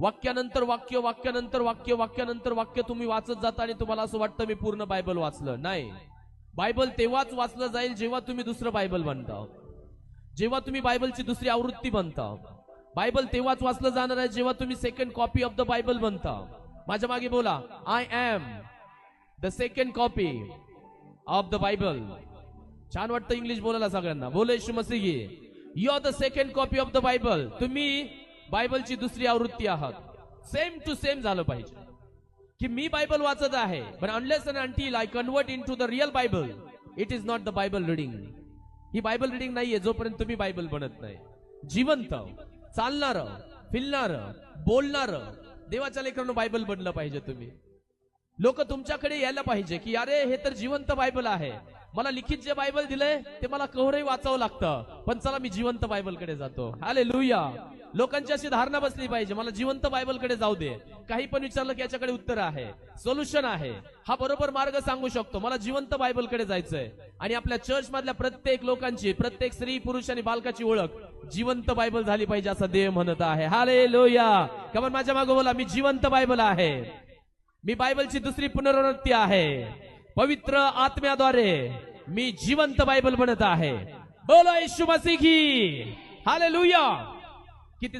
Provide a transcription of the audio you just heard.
वाक्यानंतर वाक्य वाक्यानंतर वाक्य वाक्यानंतर वाक्य तुम्ही वाचत जाता आणि तुम्हाला असं वाटतं मी पूर्ण बायबल वाचलं. नाही. बायबल तेव्हाच वाचलं जाईल जेव्हा तुम्ही दुसरं बायबल बनता. जेव्हा तुम्ही बायबलची दुसरी आवृत्ती बनता. बायबल तेव्हाच वाचलं जाणार आहे जेव्हा तुम्ही second copy of the Bible बनता. माझ्या मागे बोला I am the second copy of the Bible छान वाटतं इंग्लिश बोलायला सगळ्यांना. बोल येशू मसीही you are the second copy of the Bible तुम्ही बायबलची दुसरी आवृत्ती आहात. सेम टू सेम झालं पाहिजे. की मी बायबल वाचत आहे पण unless and until I convert into the real Bible it is not the Bible reading he Bible reading नाहीये जोपर्यंत तुम्ही बायबल बनत नाही. जिवंत चालणार फिरणार बोलणार देवाच्या लेकरांना बायबल बनलं पाहिजे तुम्ही. लोक तुमच्याकडे यायला पाहिजे की अरे हे तर जिवंत बायबल आहे. मला लिखित जे बायबल दिलंय ते मला कव्हरही वाचावं लागतं. पण चला मी जिवंत बायबलकडे जातो. हाले लुया लोकांची अशी धारणा बसली पाहिजे मला जिवंत बायबलकडे जाऊ दे. काही पण विचारलं की याच्याकडे उत्तर आहे सोल्युशन आहे. हा बरोबर मार्ग सांगू शकतो मला जिवंत बायबलकडे जायचंय. आणि आपल्या चर्च मधल्या प्रत्येक लोकांची प्रत्येक स्त्री पुरुष आणि बालकाची ओळख जिवंत बायबल झाली पाहिजे असं देव म्हणत आहे. हाले लोया कमन माझ्या मागे बोला मी जिवंत बायबल आहे. मी बायबलची दुसरी पुनरावृत्ती आहे. पवित्र आत्म्याद्वारे मी जिवंत बायबल बनत आहे. बोला येशू हाले लोहिया ¿Qué te